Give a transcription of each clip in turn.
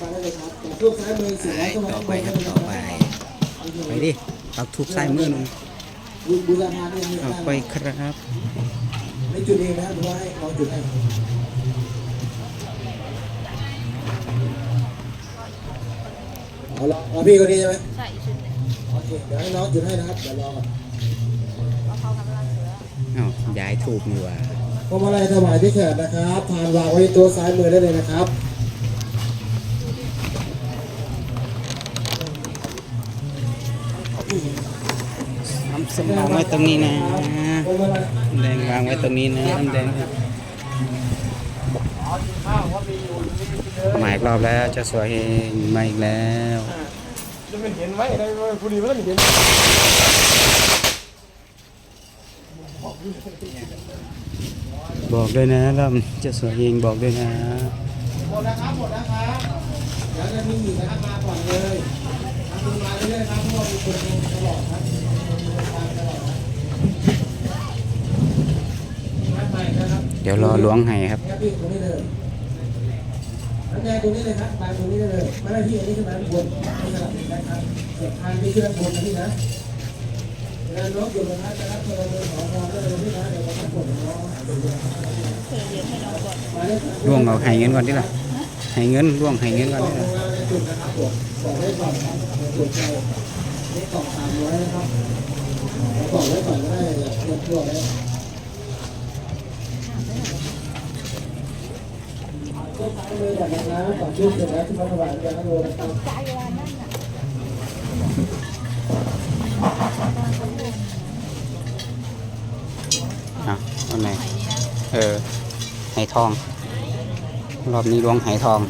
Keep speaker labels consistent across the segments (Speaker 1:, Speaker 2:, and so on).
Speaker 1: มาได้เลยครับแต่รูปซ้ายมือเสร็จ
Speaker 2: ไป
Speaker 1: แล้วก็มา
Speaker 2: ต่อไปครับต่อไป ไปดิปักทูบซ้ายมือหนุ่ม
Speaker 1: บุญบุรพาเนี่ย
Speaker 2: เอาไปครับ
Speaker 1: ไม่จุดเองนะหรือว่าให้น้องจุดให้เอาละเอาพี่คนนี้ใช่ไหม
Speaker 3: ใช่ชุดนี่ย
Speaker 1: โอเคเดี๋ยวให้น้องจุดให้นะครับเดี๋ยวรอก่อน
Speaker 3: เอาเขากำลังเหลือ
Speaker 2: เอาย้ายทูบดีกว่า
Speaker 1: พวงมาลัยถวายที่แขกนะครับทานวางไว้ต๊ะซ้ายมือได้เลยนะครับ
Speaker 2: น้ำส้มวางไว้ตรงนี้นะน้ำแดงวางไว้ตรงนี้นะน้ำแดงมาอีกรอบแล้วจะสวยเองมาอีกแล้ว
Speaker 4: จะเป็นเห็นไว้ได้ว่าผู้ดีไม่ต้องเห็น
Speaker 2: บอกด้วยนะลำจะสวยเองบอกด้วยนะ
Speaker 1: หมดแล้วครับหมดแล้วครับเดี๋ยวจะมีอีกนะครับมาก่อนเลย ทำบุญมาเรื่อยๆครับเพราะว่ามีคนดูตลอดครับตามตลอดครับนัดใหม่นะครับ
Speaker 2: เดี๋ยวรอล้วงให้ครับ
Speaker 1: ครับพี่ตรงนี้เลยน้ำแดงตรงนี้เลยครับมาตรงนี้ได้เลยไม่ได้พี่อันนี้ขึ้นมาข้างบนไม่สลับกันนะครับเก็บทานที่ขึ้นข้างบนนะพี่นะเวลาน้องอยู่นะครับจะรับโทรศัพท์ขอพรได้เลยพี่นะเดี๋ยวผมจะกดน้องหาดูด้วย
Speaker 3: เผื่อเรียนให้น้องก่อน
Speaker 1: มาเลยครับ
Speaker 2: ล่วงเอาให้เงินก่อนดิล่ะให้เงินล่วงให้เงินก่อน
Speaker 1: กล่อง
Speaker 2: ดิ
Speaker 1: ข
Speaker 2: ล่ะ
Speaker 1: องเราใน จุดนะครับผมบอกไว้ก่อนครับจุดใจนี่กล่องสามร้อยนะครับบอกไว้ก่อนก็ได้เตรียมตัวไว้ต้นไม้เลยก่อนนะครับก่อนชื่อเสร็จแล้วที่พระถวายยาโรนะครับ
Speaker 3: ใจว่านั่นน่ะ
Speaker 2: อะอาไหนเออไหทอง รอบนี้ล้วงไหทอง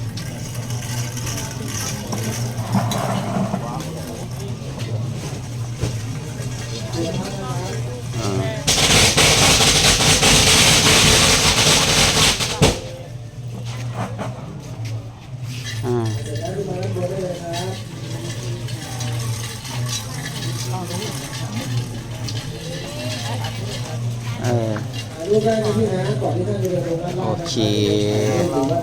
Speaker 2: เอออ่า
Speaker 1: เสร็จแล้วที่มารับตัวได้เลยครับ
Speaker 2: เออ
Speaker 1: ถ่ายรูปได้นะพี่นะก่อนที่ท่านจะเดินลงด้านล่างนะ
Speaker 2: โอเค
Speaker 1: รับ